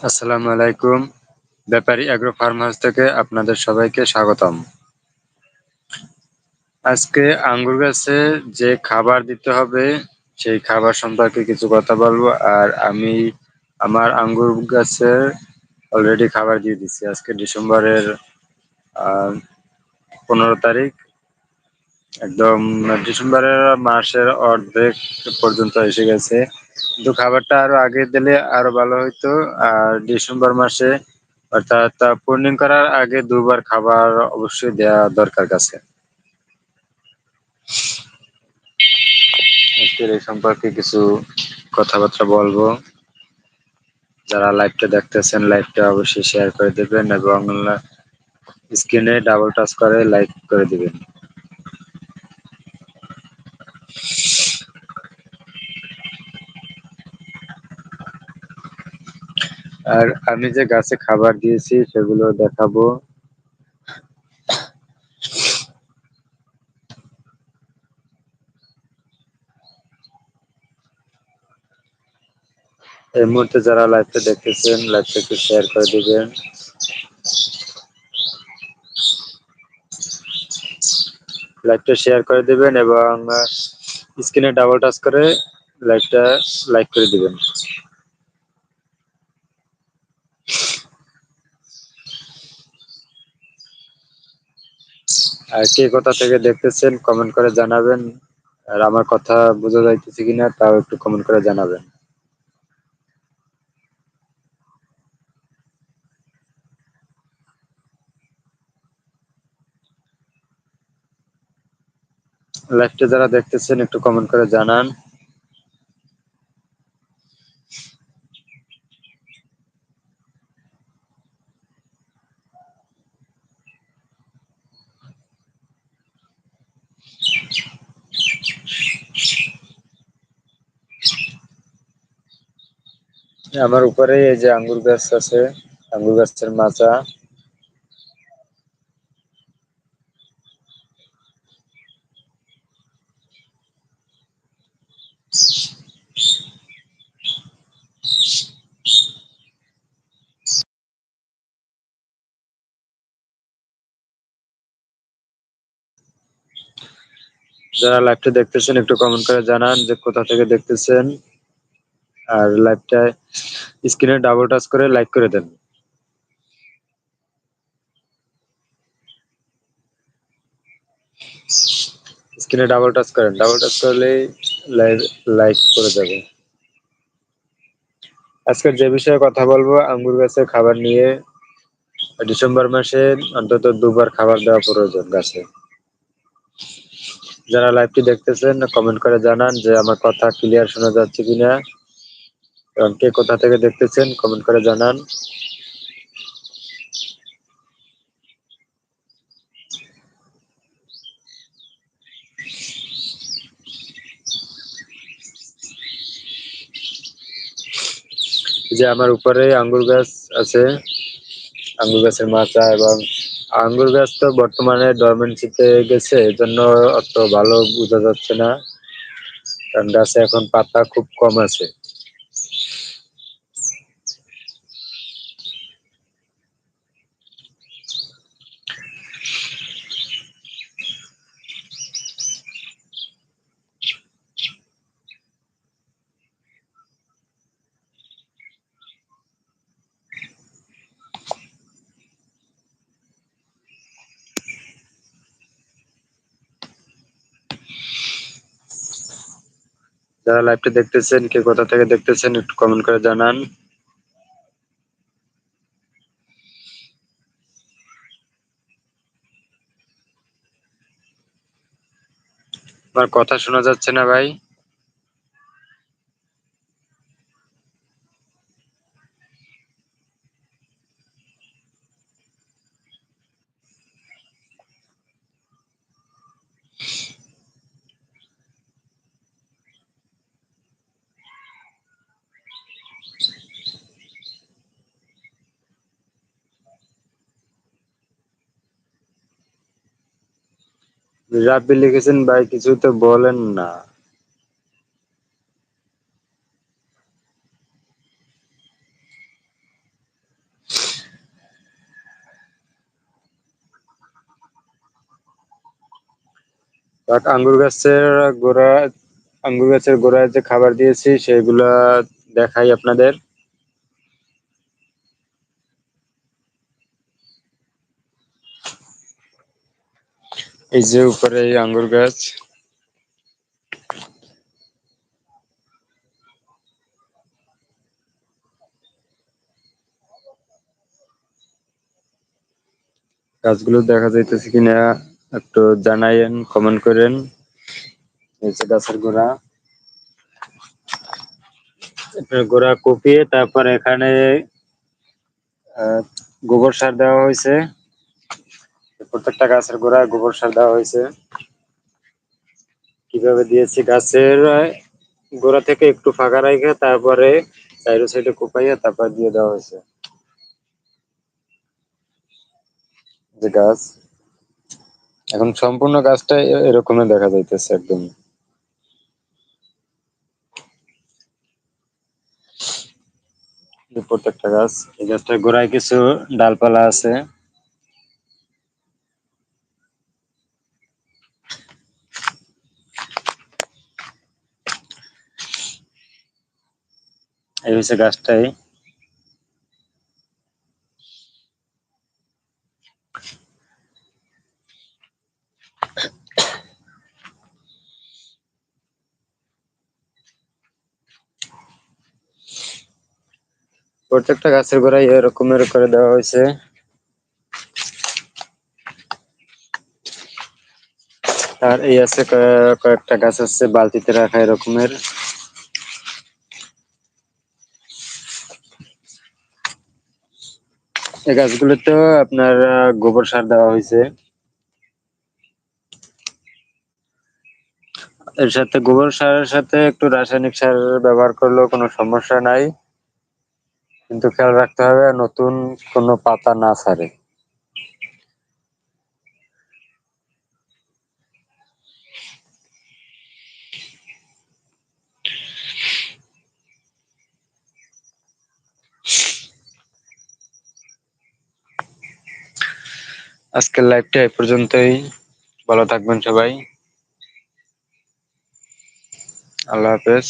আসসালামু আলাইকুম। ব্যাপারী agro farm house থেকে আপনাদের সবাইকে স্বাগতম। আজকে আঙ্গুর গাছে যে খাবার দিতে হবে, সেই খাবার সম্পর্কে কিছু কথা বলব। আর আমি আমার আঙ্গুর গাছে অলরেডি খাবার দিয়ে দিচ্ছি আজকে ডিসেম্বরের পনেরো তারিখ। একদম ডিসেম্বরের মাসের অর্ধেক পর্যন্ত এসে গেছে। কিন্তু খাবারটা আরও আগে দিলে আরও ভালো হইতো। আর ডিসেম্বর মাসে অর্থাৎ পূর্ণিম করার আগে দুবার খাবার অবশ্যই দেওয়া দরকার কাছে। এই সম্পর্কে কিছু কথাবার্তা বলব। যারা লাইভটা দেখতেছেন লাইভটা অবশ্যই শেয়ার করে দেবেন এবং স্ক্রিনে ডাবল টাচ করে লাইক করে দিবেন। আর আমি যে গাছে খাবার দিয়েছি, সেগুলো দেখাবো। এই মুহূর্তে যারা লাইভটা দেখতেছেন লাইভটা একটু শেয়ার করে দিবেন। লাইভটা শেয়ার করে দিবেন এবং স্ক্রিনে ডাবল টাচ করে লাইভটা লাইক করে দিবেন। আর কে কোথা থেকে দেখতেছেন কমেন্ট করে জানাবেন। আর আমার কথা বোঝা যাইতেছে কিনা, তাও একটু কমেন্ট করে জানাবেন। লাইভটা যারা দেখতেছেন, একটু কমেন্ট করে জানান। আমার উপরে এই যে আঙ্গুর গাছ আছে, আঙ্গুর গাছের মাচা যারা লাইভটা দেখতেছেন, একটু কমেন্ট করে জানান যে কোথা থেকে দেখতেছেন। আর লাইভটা স্ক্রিনে ডাবল টাচ করে লাইক করে দেন। স্ক্রিনে ডাবল টাচ করেন। ডাবল টাচ করলেই লাইভ লাইক করে যাবে আজকের যে বিষয়ে কথা বলব, আঙ্গুর গাছের খাবার নিয়ে। ডিসেম্বর মাসে অন্তত দুবার খাবার দেওয়া প্রয়োজন গাছে। যারা লাইভটি দেখতেছেন কমেন্ট করে জানান যে আমার কথা ক্লিয়ার শোনা যাচ্ছে কিনা। এবং কে কোথা থেকে দেখতেছেন কমেন্ট করে জানান। যে আমার উপরে আঙ্গুর গাছ আছে, আঙ্গুর গাছের মাচা এবং আঙ্গুর গাছ তো বর্তমানে ডরমেন্সিতে গেছে, এজন্য অত ভালো বোঝা যাচ্ছে না। কারণ গাছে এখন পাতা খুব কম আছে। যারা লাইভটা দেখতেছেন, কে কোথা থেকে দেখতেছেন, একটু কমেন্ট করে জানান। আমার কথা শোনা যাচ্ছে না ভাই। রাব্বি লিখেছেন, ভাই, কিছু তো বলেন না। আঙ্গুর গাছের গোড়া আঙ্গুর গাছের গোড়ায় যে খাবার দিয়েছি, সেগুলা দেখাই আপনাদের। এই যে উপরে এই আঙ্গুর গাছ। গাছগুলো দেখা যাইতেছে কিনা একটু জানাইন কমেন্ট করেন। এই গাছের গোড়া। গোড়া কুপিয়ে তারপর এখানে গোবর সার দেওয়া হয়েছে। প্রত্যেকটা গাছের গোড়ায় গোবর সার দেওয়া হয়েছে। কীভাবে দিয়েছি? গাছের গোড়া থেকে একটু ফাঁকা রেখে তারপরে সাইডে সাইডে কোপাইয়া তারপর দিয়ে দেওয়া হয়েছে। যে গাছ, এখন সম্পূর্ণ গাছটা এরকমই দেখা যাইতেছে একদম। প্রত্যেকটা গাছ, এই গাছটার গোড়ায় কিছু ডালপালা আছে। এই হচ্ছে গাছটাই। প্রত্যেকটা গাছের গোড়ায় এরকমের করে দেওয়া হয়েছে আর এই আছে কয়েকটা গাছ আছে, বালতিতে রাখা এরকমের। এই গাছগুলোতে আপনার গোবর সার দেওয়া হয়েছে। এর সাথে গোবর সারের সাথে একটু রাসায়নিক সার ব্যবহার করলেও কোনো সমস্যা নাই। কিন্তু খেয়াল রাখতে হবে নতুন কোনো পাতা না ছাড়ে আজকের লাইভটা এই পর্যন্তই। ভালো থাকবেন সবাই। আল্লাহ হাফেজ।